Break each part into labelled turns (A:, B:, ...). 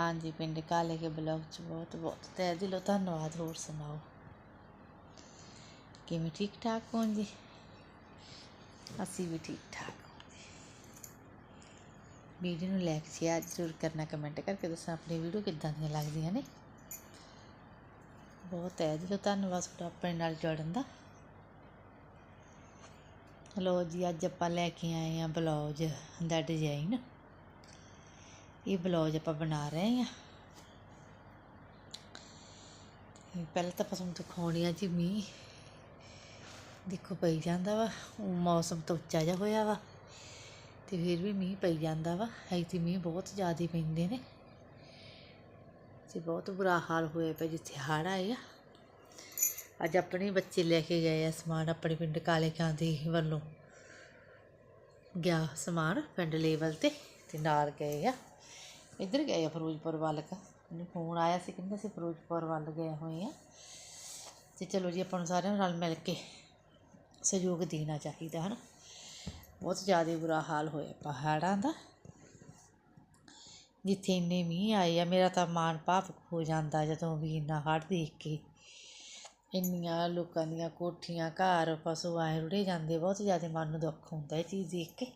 A: ਹਾਂਜੀ, ਪਿੰਡ ਕਾਲੇ ਕੇ ਬਲੌਗ 'ਚ ਬਹੁਤ ਬਹੁਤ। ਤਹਿ ਦਿਲੋਂ ਧੰਨਵਾਦ, ਹੋਰ ਸੁਣਾਓ? ਕਿਵੇਂ ਠੀਕ ਠਾਕ ਹੋ ਜੀ? ਅਸੀਂ ਵੀ ਠੀਕ ਠਾਕ ਹਾਂ ਵੀਡੀਓ ਨੂੰ ਲਾਈਕ, ਸ਼ੇਅਰ ਜ਼ਰੂਰ ਕਰਨਾ, ਕਮੈਂਟ ਕਰਕੇ ਦੱਸਣਾ, ਆਪਣੀ ਵੀਡੀਓ ਕਿੱਦਾਂ ਦੀਆਂ ਲੱਗਦੀਆਂ ਨੇ। ਬਹੁਤ ਤਹਿ ਦਿਲੋਂ ਧੰਨਵਾਦ ਤੁਹਾਡਾ ਆਪਣੇ ਨਾਲ ਜੁੜਨ ਦਾ। ਹਲੋ ਜੀ, ਅੱਜ ਆਪਾਂ ਲੈ ਕੇ ਆਏ ਹਾਂ ਬਲੌਜ ਦਾ ਡਿਜ਼ਾਈਨ ਇਹ ਬਲੌਜ ਆਪਾਂ ਬਣਾ ਰਹੇ ਹਾਂ। ਪਹਿਲਾਂ ਤਾਂ ਆਪਾਂ ਦਿਖਾਉਣੀ ਆ ਜੀ ਮੀਂਹ। ਦੇਖੋ ਪਈ ਜਾਂਦਾ ਵਾ ਮੌਸਮ ਤਾਂ ਉੱਚਾ ਜਿਹਾ ਹੋਇਆ ਵਾ। ਤੇ ਫਿਰ ਵੀ ਮੀਂਹ ਪਈ ਜਾਂਦਾ ਵਾ ਐਤੀ ਮੀਂਹ ਬਹੁਤ ਜ਼ਿਆਦਾ ਪੈਂਦੇ ਨੇ। ਤੇ ਬਹੁਤ ਬੁਰਾ ਹਾਲ ਹੋਇਆ ਪਿਆ ਜਿੱਥੇ ਹੜ੍ਹ ਆਏ ਆ। ਅੱਜ ਆਪਣੇ ਬੱਚੇ ਲੈ ਕੇ ਗਏ ਆ ਸਮਾਨ, ਆਪਣੇ ਪਿੰਡ ਕਾਲੇ ਕਾਂ ਦੇ ਵੱਲੋਂ। ਗਿਆ ਸਮਾਨ ਪਿੰਡ ਲੈਵਲ ਤੇ ਤੇ ਨਾਲ ਗਏ ਆ। ਇੱਧਰ ਗਏ ਆ ਫਿਰੋਜ਼ਪੁਰ ਵੱਲ ਕ। ਮੈਨੂੰ ਫੋਨ ਆਇਆ ਸੀ, ਕਹਿੰਦੇ ਅਸੀਂ ਫਿਰੋਜ਼ਪੁਰ ਵੱਲ ਗਏ ਹੋਏ ਆ। ਤੇ ਚਲੋ ਜੀ, ਆਪਾਂ ਨੂੰ ਸਾਰਿਆਂ ਨੂੰ ਰਲ ਮਿਲ ਕੇ ਸਹਿਯੋਗ ਦੇਣਾ ਚਾਹੀਦਾ, ਹਨ? ਬਹੁਤ ਜ਼ਿਆਦਾ ਬੁਰਾ ਹਾਲ ਹੋਇਆ ਪਹਾੜਾਂ ਦਾ। ਜਿੱਥੇ ਇੰਨੇ ਮੀਂਹ ਆਏ ਆ, ਮੇਰਾ ਤਾਂ ਮਾਣ ਭਾਵਕ ਹੋ ਜਾਂਦਾ ਜਦੋਂ ਵੀ ਇੰਨਾ ਹੜ੍ਹ ਦੇਖ ਕੇ। ਇੰਨੀਆਂ ਲੋਕਾਂ ਦੀਆਂ ਕੋਠੀਆਂ, ਘਰ, ਪਸ਼ੂ ਆਏ ਰੁੜੇ ਜਾਂਦੇ, ਬਹੁਤ ਜ਼ਿਆਦਾ ਮਨ ਨੂੰ ਦੁੱਖ ਹੁੰਦਾ ਇਹ ਚੀਜ਼ ਦੇਖ ਕੇ।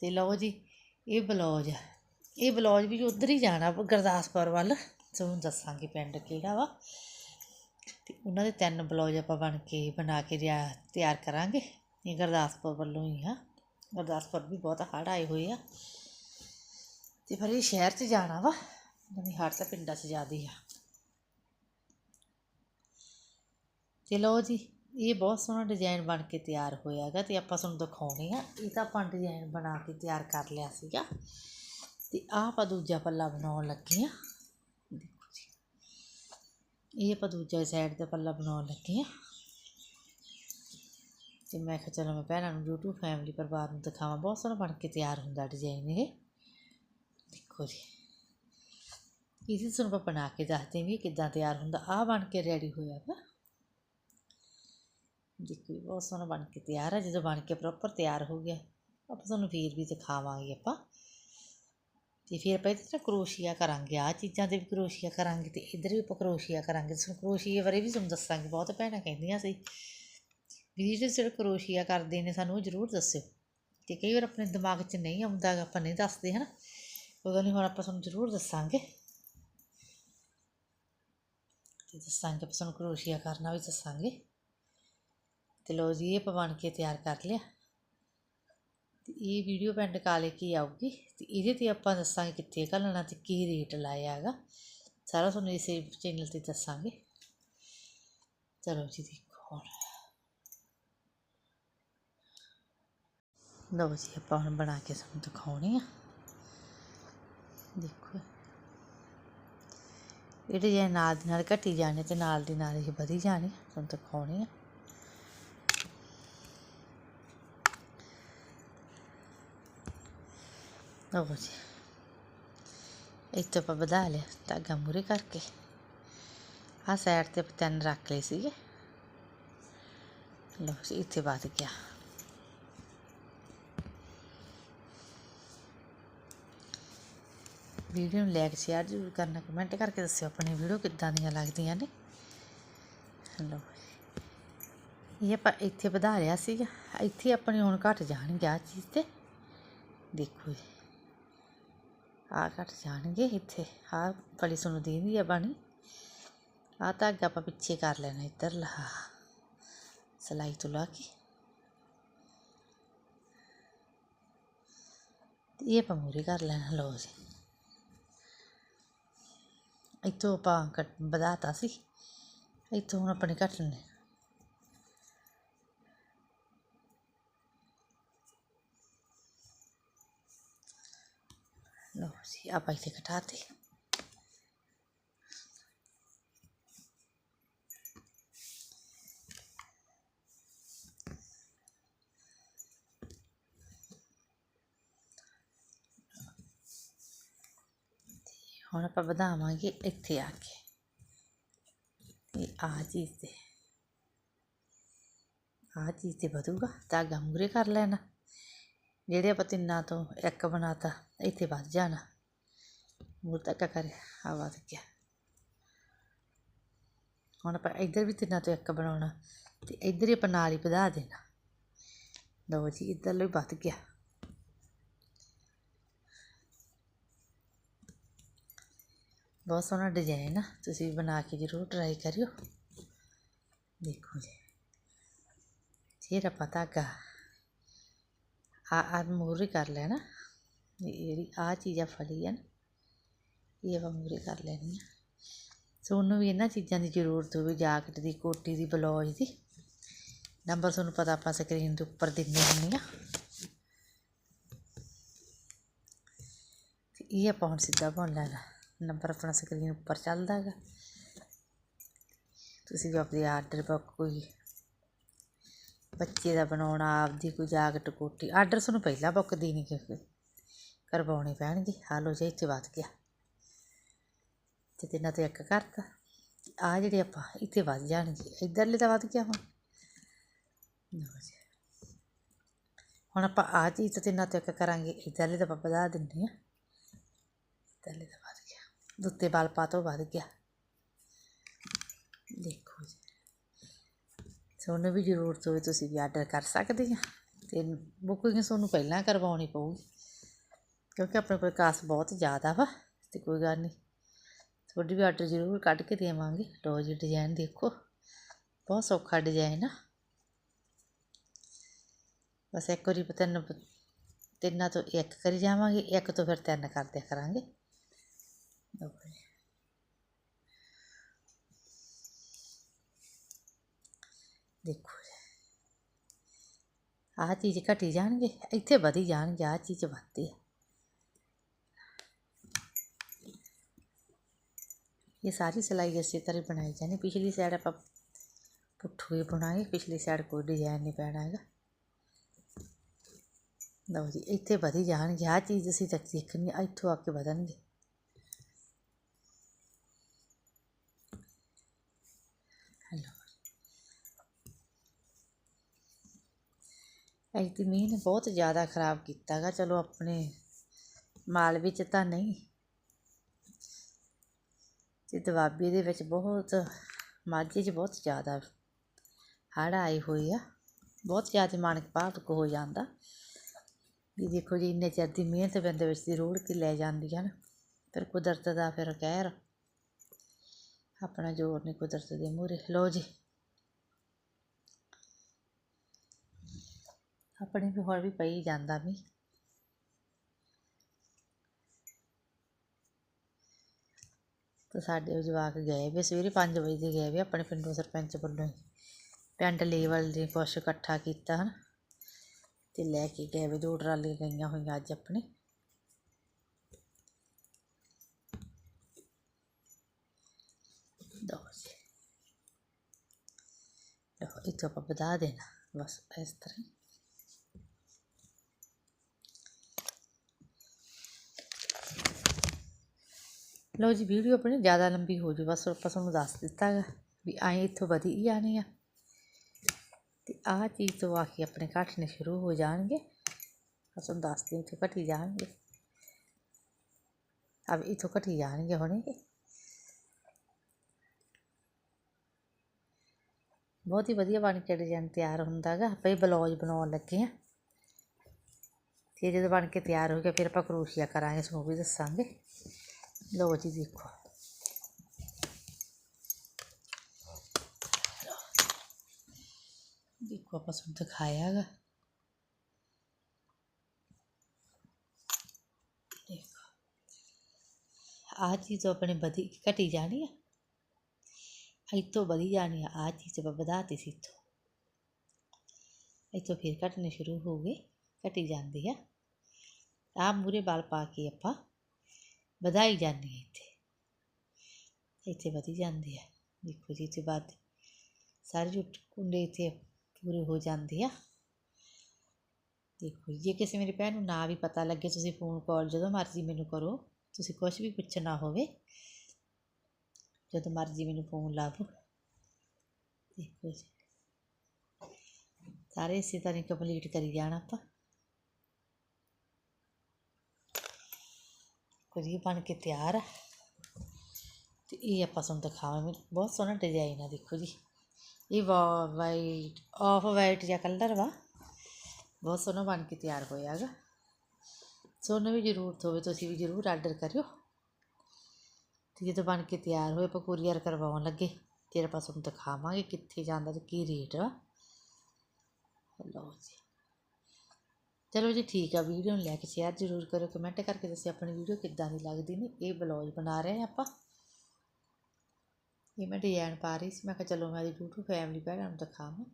A: ਤੇ ਲਓ ਜੀ, ਇਹ ਬਲੌਜ ਆ। ਇਹ ਬਲੌਜ ਵੀ ਉਧਰ ਹੀ ਜਾਣਾ ਗੁਰਦਾਸਪੁਰ ਵੱਲ। ਤੁਹਾਨੂੰ ਦੱਸਾਂਗੇ ਪਿੰਡ ਕਿਹੜਾ ਵਾ। ਤੇ ਉਹਨਾਂ ਦੇ ਤਿੰਨ ਬਲੌਜ ਆਪਾਂ ਬਣ ਕੇ ਬਣਾ ਕੇ ਰਿਆ- ਤਿਆਰ ਕਰਾਂਗੇ। ਇਹ ਗੁਰਦਾਸਪੁਰ ਵੱਲੋਂ ਹੀ ਆ। ਗੁਰਦਾਸਪੁਰ ਵੀ ਬਹੁਤ ਹੜ੍ਹ ਆਏ ਹੋਏ ਆ। ਤੇ ਫਿਰ ਇਹ ਸ਼ਹਿਰ 'ਚ ਜਾਣਾ ਵਾ। ਨਹੀਂ ਹੜ੍ਹ ਤਾਂ ਪਿੰਡਾਂ 'ਚ ਜ਼ਿਆਦੀ ਆ। ਤੇ ਲਓ ਜੀ, ਇਹ ਬਹੁਤ ਸੋਹਣਾ ਡਿਜ਼ਾਈਨ ਬਣ ਕੇ ਤਿਆਰ ਹੋਇਆ ਹੈਗਾ ਤੇ ਆਪਾਂ ਤੁਹਾਨੂੰ ਦਿਖਾਉਣੇ ਆ। ਇਹ ਤਾਂ ਆਪਾਂ ਡਿਜ਼ਾਈਨ ਬਣਾ ਕੇ ਤਿਆਰ ਕਰ ਲਿਆ ਸੀਗਾ। ਤੇ ਆਹ ਆਪਾਂ ਦੂਜਾ ਪੱਲਾ ਬਣਾਉਣ ਲੱਗੇ ਆ ਦੇਖੋ ਜੀ। ਇਹ ਆਪਾਂ ਦੂਜਾ ਸਾਈਡ ਤੇ ਪੱਲਾ ਬਣਾਉਣ ਲੱਗੇ ਆ ਤੇ ਮੈਂ ਕਿਹਾ ਚਲੋ ਮੈਂ ਭੈਣਾਂ ਨੂੰ YouTube ਫੈਮਿਲੀ ਪਰਿਵਾਰ ਨੂੰ ਦਿਖਾਵਾਂ। ਬਹੁਤ ਸੋਹਣਾ ਬਣ ਕੇ ਤਿਆਰ ਹੁੰਦਾ ਡਿਜ਼ਾਈਨ ਇਹ। ਦੇਖੋ ਜੀ। ਇਸੇ ਤੁਹਾਨੂੰ ਆਪਾਂ ਬਣਾ ਕੇ ਦੱਸਦੇ ਵੀ ਕਿੱਦਾਂ ਤਿਆਰ ਹੁੰਦਾ। ਆਹ ਬਣ ਕੇ ਰੈਡੀ ਹੋਇਆ ਵਾ। ਦੇਖੋ ਜੀ, ਬਹੁਤ ਸੋਹਣਾ ਬਣ ਕੇ ਤਿਆਰ ਹੈ ਜਦੋਂ ਬਣ ਕੇ ਪ੍ਰੋਪਰ ਤਿਆਰ ਹੋ ਗਿਆ ਆਪਾਂ ਤੁਹਾਨੂੰ ਫੇਰ ਵੀ ਦਿਖਾਵਾਂਗੇ ਆਪਾਂ। ਅਤੇ ਫਿਰ ਆਪਾਂ ਇਹਦੇ 'ਚ ਨਾ ਕਰੋਸ਼ੀਆ ਕਰਾਂਗੇ, ਆਹ ਚੀਜ਼ਾਂ ਤੇ ਵੀ ਕਰੋਸ਼ੀਆ ਕਰਾਂਗੇ ਅਤੇ ਇੱਧਰ ਵੀ ਆਪਾਂ ਕਰੋਸ਼ੀਆ ਕਰਾਂਗੇ। ਤੁਹਾਨੂੰ ਕਰੋਸ਼ੀਏ ਬਾਰੇ ਵੀ ਤੁਹਾਨੂੰ ਦੱਸਾਂਗੇ, ਬਹੁਤ ਭੈਣਾਂ ਕਹਿੰਦੀਆਂ ਸੀ। ਵੀ ਜਿਹੜੇ ਜਿਹੜੇ ਕਰੋਸ਼ੀਆ ਕਰਦੇ ਨੇ ਸਾਨੂੰ ਉਹ ਜ਼ਰੂਰ ਦੱਸਿਓ। ਅਤੇ ਕਈ ਵਾਰ ਆਪਣੇ ਦਿਮਾਗ 'ਚ ਨਹੀਂ ਆਉਂਦਾ, ਆਪਾਂ ਨਹੀਂ ਦੱਸਦੇ, ਹਨਾ? ਉਦੋਂ ਨਹੀਂ ਹੁਣ ਆਪਾਂ ਤੁਹਾਨੂੰ ਜ਼ਰੂਰ ਦੱਸਾਂਗੇ। ਤੇ ਦੱਸਾਂਗੇ ਆਪਾਂ ਤੁਹਾਨੂੰ ਕਰੋਸ਼ੀਆ ਕਰਨਾ ਵੀ ਦੱਸਾਂਗੇ। ਤੇ ਲੋ ਜੀ, ਇਹ ਆਪਾਂ ਬਣ ਕੇ ਤਿਆਰ ਕਰ ਲਿਆ। ਤੇ ਇਹ ਵੀਡੀਓ ਪਿੰਡ ਕਾਲੇ ਕੀ ਆਊਗੀ। ਤੇ ਇਹਦੇ ਤੇ ਆਪਾਂ ਦੱਸਾਂਗੇ ਕਿੱਥੇ ਘੱਲਣਾ ਤੇ ਕੀ ਰੇਟ ਲਾਇਆ ਹੈਗਾ। ਸਾਰਾ ਤੁਹਾਨੂੰ ਇਸੇ ਚੈਨਲ ਤੇ ਦੱਸਾਂਗੇ। ਚਲੋ ਜੀ, ਦੇਖੋ ਹੁਣ। ਲਓ ਜੀ, ਆਪਾਂ ਹੁਣ ਬਣਾ ਕੇ ਤੁਹਾਨੂੰ ਦਿਖਾਉਣੀ ਆ। ਦੇਖੋ। ਇਹ ਡਿਜ਼ਾਈਨ ਨਾਲ ਦੀ ਨਾਲ ਘਟੀ ਜਾਣੇ ਤੇ ਨਾਲ ਦੀ ਨਾਲ ਇਹ ਵਧੀ ਜਾਣੇ, ਤੁਹਾਨੂੰ ਦਿਖਾਉਣੀ ਆ। ਲਓ ਜੀ ਇੱਥੇ ਆਪਾਂ ਵਧਾ ਲਿਆ ਧਾਗਾ ਮੂਰੇ ਕਰਕੇ ਆਹ ਸਾਈਡ ਤੇ ਆਪਾਂ ਤਿੰਨ ਰੱਖ ਲਏ ਸੀਗੇ ਲਓ ਜੀ ਇੱਥੇ ਵੱਧ ਗਿਆ ਵੀਡੀਓ ਨੂੰ ਲਾਈਕ ਸ਼ੇਅਰ ਜ਼ਰੂਰ ਕਰਨਾ ਕਮੈਂਟ ਕਰਕੇ ਦੱਸਿਓ ਆਪਣੀ ਵੀਡੀਓ ਕਿੱਦਾਂ ਦੀਆਂ ਲੱਗਦੀਆਂ ਨੇ ਲਓ ਇਹ ਆਪਾਂ ਇੱਥੇ ਵਧਾ ਲਿਆ ਸੀਗਾ ਇੱਥੇ ਆਪਣੇ ਹੁਣ ਘਟ ਜਾਣਗੇ ਆ ਚੀਜ਼ ਤੇ ਦੇਖੋ ਜੀ ਆ ਘਟ ਜਾਣਗੇ ਇੱਥੇ। ਆ ਫਲੀ ਤੁਹਾਨੂੰ ਦੀਂਦੀ ਆ ਬਣੀ। ਆ ਧਾਗਾ ਆਪਾਂ ਪਿੱਛੇ ਕਰ ਲੈਣਾ ਇੱਧਰ। ਲਾ। ਸਲਾਈ ਤੋਂ ਲਾ ਕੇ। ਇਹ ਆਪਾਂ ਮੂਰੇ ਕਰ ਲੈਣਾ ਲੋ ਜੀ। ਇੱਥੋਂ ਆਪਾਂ ਕੱਟ ਵਧਾਤਾ ਸੀ। ਇੱਥੋਂ ਹੁਣ ਆਪਣੇ ਕੱਟ ਲਓ ਜੀ ਆਪਾਂ ਇੱਥੇ ਘਟਾਤੇ ਹੁਣ ਆਪਾਂ ਵਧਾਵਾਂਗੇ ਇੱਥੇ ਆ ਕੇ ਇਹ ਆ ਚੀਜ਼ ਤੇ ਆ ਚੀਜ਼ ਤੇ ਵਧੂਗਾ ਧਾਗਾ ਮੂਰੇ ਕਰ ਲੈਣਾ ਜਿਹੜੇ ਆਪਾਂ ਤਿੰਨਾਂ ਤੋਂ ਇੱਕ ਬਣਾਤਾ ਇੱਥੇ ਵੱਧ ਜਾਣਾ। ਮੂਰ ਤੱਕ ਕਰੇ ਆ ਵਧ ਗਿਆ। ਹੁਣ ਆਪਾਂ ਇੱਧਰ ਵੀ ਤਿੰਨਾਂ ਤੋਂ ਇੱਕ ਬਣਾਉਣਾ, ਤੇ ਇੱਧਰ ਹੀ ਆਪਾਂ ਨਾਲ ਹੀ ਵਧਾ ਦੇਣਾ। ਲਓ ਜੀ, ਇੱਧਰ ਲਈ ਵੱਧ ਗਿਆ। ਬਹੁਤ ਸੋਹਣਾ ਡਿਜ਼ਾਈਨ ਆ, ਤੁਸੀਂ ਵੀ ਬਣਾ ਕੇ ਜ਼ਰੂਰ ਟਰਾਈ ਕਰਿਓ। ਦੇਖੋ ਜੀ। ਫਿਰ ਆਪਾਂ ਧਾਗਾ ਆ ਆ ਮੂਰੇ ਕਰ ਲੈਣਾ। ਜਿਹੜੀ ਆਹ ਚੀਜ਼ ਆ ਫੜੀ ਆ ਨਾ, ਇਹ ਆਪਾਂ ਮੂਰੇ ਕਰ ਲੈਣੀ ਆ ਤੁਹਾਨੂੰ ਵੀ ਇਹਨਾਂ ਚੀਜ਼ਾਂ ਦੀ ਜ਼ਰੂਰਤ ਹੋਵੇ, ਜਾਕਟ ਦੀ, ਕੋਟੀ ਦੀ, ਬਲੌਜ ਦੀ। ਨੰਬਰ ਤੁਹਾਨੂੰ ਪਤਾ ਆਪਾਂ ਸਕਰੀਨ ਦੇ ਉੱਪਰ ਦਿੰਦੇ ਹੁੰਦੇ ਆ ਇਹ ਆਪਾਂ ਹੁਣ ਸਿੱਧਾ ਬੁਣ ਲੈਣਾ। ਨੰਬਰ ਆਪਣਾ ਸਕਰੀਨ ਉੱਪਰ ਚੱਲਦਾ ਹੈਗਾ। ਤੁਸੀਂ ਵੀ ਆਪਣੀ ਆਰਡਰ ਬੁੱਕ ਕੋਈ ਬੱਚੇ ਦਾ ਬਣਾਉਣਾ, ਆਪਦੀ ਕੋਈ ਜਾਕਟ, ਕੋਟੀ, ਆਰਡਰ ਤੁਹਾਨੂੰ ਪਹਿਲਾਂ ਬੁੱਕ ਦੇਣੀ ਕਿਉਂਕਿ ਕਰਵਾਉਣੇ ਪੈਣਗੇ। ਹਾਲੋ ਜੇ, ਇੱਥੇ ਵੱਧ ਗਿਆ। ਤੇ ਤਿੰਨਾਂ ਤੋਂ ਇੱਕ ਕਰਤਾ। ਆ ਜਿਹੜੇ ਆਪਾਂ ਇੱਥੇ ਵੱਧ ਜਾਣਗੇ, ਇੱਧਰਲੇ ਤਾਂ ਵੱਧ ਗਿਆ ਹੁਣ। ਹੁਣ ਆਪਾਂ ਆ ਚੀਜ਼ ਤੇ ਤਿੰਨਾਂ ਤੋਂ ਇੱਕ ਕਰਾਂਗੇ, ਇੱਧਰਲੇ ਤਾਂ ਆਪਾਂ ਵਧਾ ਦਿੰਦੇ ਆ ਇੱਧਰਲੇ ਤਾਂ ਵੱਧ ਗਿਆ। ਦੁੱਤੇ ਵਾਲ ਪਾ ਤੋਂ ਵੱਧ ਗਿਆ। ਦੇਖੋ ਜੀ। ਤੁਹਾਨੂੰ ਵੀ ਜ਼ਰੂਰਤ ਹੋਵੇ, ਤੁਸੀਂ ਵੀ ਆਰਡਰ ਕਰ ਸਕਦੇ ਆ ਤੇ ਬੁਕਿੰਗ ਤੁਹਾਨੂੰ ਪਹਿਲਾਂ ਕਰਵਾਉਣੀ ਪਊਗੀ। ਕਿਉਂਕਿ ਆਪਣੇ ਕੋਲ ਕਾਸ ਬਹੁਤ ਜ਼ਿਆਦਾ ਵਾ ਅਤੇ ਕੋਈ ਗੱਲ ਨਹੀਂ। ਤੁਹਾਡੀ ਵੀ ਆਰਡਰ ਜ਼ਰੂਰ ਕੱਢ ਕੇ ਦੇਵਾਂਗੇ। ਲਓ ਜੀ ਡਿਜ਼ਾਈਨ ਦੇਖੋ, ਬਹੁਤ ਸੌਖਾ ਡਿਜ਼ਾਈਨ ਆ। ਬਸ ਇੱਕ ਵਾਰੀ ਤਿੰਨ ਤਿੰਨਾਂ ਤੋਂ ਇੱਕ ਕਰੀ ਜਾਵਾਂਗੇ, ਇੱਕ ਤੋਂ ਫਿਰ ਤਿੰਨ ਕਰਦੇ ਕਰਾਂਗੇ। ਲਓ ਜੀ। ਦੇਖੋ ਆਹ ਚੀਜ਼ ਘਟੀ ਜਾਣਗੇ, ਇੱਥੇ ਵਧੀ ਜਾਣਗੇ, ਆਹ ਚੀਜ਼ ਵੱਧਦੀ ਹੈ ਇਹ ਸਾਰੀ ਸਿਲਾਈ ਇਸੇ ਤਰ੍ਹਾਂ ਬਣਾਈ ਜਾਣੀ ਪਿਛਲੀ ਸਾਈਡ ਆਪਾਂ ਪੁੱਠੂ ਹੀ ਬਣਾਏ ਪਿਛਲੀ ਸਾਈਡ ਕੋਈ ਡਿਜ਼ਾਈਨ ਨਹੀਂ ਪੈਣਾ ਹੈਗਾ ਲਓ ਜੀ ਇੱਥੇ ਵਧੀ ਜਾਣਗੇ ਆਹ ਚੀਜ਼ ਅਸੀਂ ਤੱਕ ਦੇਖਣੀ ਆ ਇੱਥੋਂ ਆ ਕੇ ਵਧਣਗੇ ਹੈਲੋ ਐਤੀ ਮੀਂਹ ਨੇ ਬਹੁਤ ਜ਼ਿਆਦਾ ਖਰਾਬ ਕੀਤਾ ਗਾ ਚਲੋ ਆਪਣੇ ਮਾਲ ਵਿੱਚ ਤਾਂ ਨਹੀਂ ਅਤੇ ਦੁਆਬੇ ਦੇ ਵਿੱਚ ਬਹੁਤ, ਮਾਝੇ 'ਚ ਬਹੁਤ ਜ਼ਿਆਦਾ ਹੜ੍ਹ ਆਏ ਹੋਏ ਆ। ਬਹੁਤ ਜ਼ਿਆਦਾ ਮਨ ਭਾਵੁਕ ਹੋ ਜਾਂਦਾ। ਵੀ ਦੇਖੋ ਜੀ, ਇੰਨੇ ਚਿਰ ਦੀ ਮਿਹਨਤ ਬੰਦੇ ਵਿੱਚ ਦੀ ਰੋੜ ਕੇ ਲੈ ਜਾਂਦੀ ਹਨ। ਫਿਰ ਕੁਦਰਤ ਦਾ ਫਿਰ ਕਹਿਰ, ਆਪਣਾ ਜ਼ੋਰ ਨਹੀਂ ਕੁਦਰਤ ਦੇ ਮੂਹਰੇ। ਲੋ ਜੀ। ਆਪਣੇ ਵੀ ਹੋਰ ਵੀ ਪਈ ਜਾਂਦਾ ਵੀ। ਅਤੇ ਸਾਡੇ ਉਹ ਜਵਾਕ ਗਏ ਵੀ, ਸਵੇਰੇ ਪੰਜ ਵਜੇ ਦੇ ਗਏ ਵੀ ਆਪਣੇ ਪਿੰਡੋਂ ਸਰਪੰਚ ਵੱਲੋਂ ਹੀ। ਪਿੰਡ ਲੈਵਲ ਦੇ ਕੁਛ ਇਕੱਠਾ ਕੀਤਾ ਹੈ ਨਾ ਅਤੇ ਲੈ ਕੇ ਗਏ ਵੀ, ਦੋ ਟਰਾਲੀਆਂ ਗਈਆਂ ਹੋਈਆਂ ਅੱਜ ਆਪਣੇ। ਦੋ ਜੀ। ਲਓ, ਇੱਥੋਂ ਆਪਾਂ ਵਧਾ ਦੇਣਾ ਬਸ ਇਸ ਤਰ੍ਹਾਂ ਲਓ ਜੀ, ਵੀਡੀਓ ਆਪਣੀ ਜ਼ਿਆਦਾ ਲੰਬੀ ਹੋ ਜੂ ਬਸ ਆਪਾਂ ਤੁਹਾਨੂੰ ਦੱਸ ਦਿੱਤਾ ਹੈਗਾ ਵੀ ਆਏ ਇੱਥੋਂ ਵਧੀ ਹੀ ਜਾਣੀ ਆ। ਤੇ ਆਹ ਚੀਜ਼ ਤੋਂ ਆ ਕੇ ਆਪਣੇ ਘਟਣੇ ਸ਼ੁਰੂ ਹੋ ਜਾਣਗੇ। ਬਸ ਤੁਹਾਨੂੰ ਦੱਸਦੀ ਇੱਥੋਂ ਘਟੀ ਜਾਣਗੇ। ਅਬ ਇੱਥੋਂ ਘਟੀ ਜਾਣਗੇ ਹੋਣਗੇ ਬਹੁਤ ਹੀ ਵਧੀਆ ਬਣ ਕੇ ਡਿਜ਼ਾਈਨ ਤਿਆਰ ਹੁੰਦਾ ਗਾ, ਆਪਾਂ ਇਹ ਬਲੌਜ ਬਣਾਉਣ ਲੱਗੇ ਆ। ਤੇ ਜਦੋਂ ਬਣ ਕੇ ਤਿਆਰ ਹੋ ਗਿਆ, ਫਿਰ ਆਪਾਂ ਕਰੋਸ਼ੀਆ ਕਰਾਂਗੇ ਤੁਹਾਨੂੰ ਵੀ ਦੱਸਾਂਗੇ। ਲਓ ਜੀ, ਦੇਖੋ। ਦੇਖੋ, ਆਪਾਂ ਤੁਹਾਨੂੰ ਦਿਖਾਇਆ ਹੈਗਾ। ਦੇਖੋ। ਆਹ ਚੀਜ਼ ਆਪਣੇ ਵਧੀ, ਘਟੀ ਜਾਣੀ ਆ। ਇੱਥੋਂ ਵਧੀ ਜਾਣੀ ਆ। ਆਹ ਚੀਜ਼ ਆਪਾਂ ਵਧਾਤੀ ਸੀ ਇੱਥੋਂ। ਇੱਥੋਂ ਫਿਰ ਘਟਣੇ ਸ਼ੁਰੂ ਹੋ ਗਏ, ਘਟੀ ਜਾਂਦੀ ਆ। ਆਹ ਮੂਰੇ ਵਾਲ ਪਾ ਕੇ ਆਪਾਂ ਵਧਾਈ ਜਾਂਦੀ ਹੈ ਇੱਥੇ। ਇੱਥੇ ਵਧੀ ਜਾਂਦੀ ਹੈ। ਦੇਖੋ ਜੀ, ਇੱਥੇ ਵੱਧ ਸਾਰੇ ਜੋ ਕੁੰਡੇ ਇੱਥੇ ਪੂਰੇ ਹੋ ਜਾਂਦੇ ਆ। ਦੇਖੋ ਜੇ ਕਿਸੇ ਮੇਰੀ ਭੈਣ ਨੂੰ ਨਾ ਵੀ ਪਤਾ ਲੱਗੇ ਤੁਸੀਂ ਫੋਨ ਕਾਲ ਜਦੋਂ ਮਰਜ਼ੀ ਮੈਨੂੰ ਕਰੋ, ਤੁਸੀਂ ਕੁਝ ਵੀ ਪੁੱਛਣਾ ਹੋਵੇ, ਜਦੋਂ ਮਰਜ਼ੀ ਮੈਨੂੰ ਫੋਨ ਲਾਵੋ। ਦੇਖੋ ਜੀ, ਸਾਰੇ ਇਸੇ ਤਰ੍ਹਾਂ ਕੰਪਲੀਟ ਕਰੀ ਜਾਣਾ ਆਪਾਂ। ਦੇਖੋ ਜੀ ਬਣ ਕੇ ਤਿਆਰ ਆ। ਤੇ ਇਹ ਆਪਾਂ ਤੁਹਾਨੂੰ ਦਿਖਾਵਾਂਗੇ। ਬਹੁਤ ਸੋਹਣਾ ਡਿਜ਼ਾਈਨ ਆ, ਦੇਖੋ ਜੀ। ਇਹ ਵਾ ਵਾਈਟ ਆਫ ਵਾਈਟ ਜਿਹਾ ਕਲਰ ਵਾ। ਬਹੁਤ ਸੋਹਣਾ ਬਣ ਕੇ ਤਿਆਰ ਹੋਇਆ ਹੈਗਾ। ਸੋਨੂੰ ਵੀ ਜ਼ਰੂਰਤ ਹੋਵੇ ਤੁਸੀਂ ਵੀ ਜ਼ਰੂਰ ਆਰਡਰ ਕਰਿਓ। ਤੇ ਜਦੋਂ ਬਣ ਕੇ ਤਿਆਰ ਹੋਏ, ਆਪਾਂ ਕੁਰੀਅਰ ਕਰਵਾਉਣ ਲੱਗੇ। ਫਿਰ ਆਪਾਂ ਤੁਹਾਨੂੰ ਦਿਖਾਵਾਂਗੇ ਕਿੱਥੇ ਜਾਂਦਾ ਤੇ ਕੀ ਰੇਟ ਆ। ਲਓ ਜੀ। ਚਲੋ ਜੀ ਠੀਕ ਆ, ਵੀਡੀਓ ਨੂੰ ਲੈ ਕੇ ਸ਼ੇਅਰ ਜ਼ਰੂਰ ਕਰੋ ਕਮੈਂਟ ਕਰਕੇ ਦੱਸਿਓ ਆਪਣੀ ਵੀਡੀਓ ਕਿੱਦਾਂ ਦੀ ਲੱਗਦੀ ਨੇ, ਇਹ ਬਲੌਗ ਬਣਾ ਰਹੇ ਹਾਂ ਆਪਾਂ। ਇਹ ਮੈਂ ਡਿਜ਼ਾਈਨ ਪਾ ਰਹੀ ਸੀ, ਮੈਂ ਕਿਹਾ ਚਲੋ ਮੈਂ ਦੀ YouTube ਫੈਮਿਲੀ ਭੈਣਾਂ ਨੂੰ ਦਿਖਾਵਾਂ।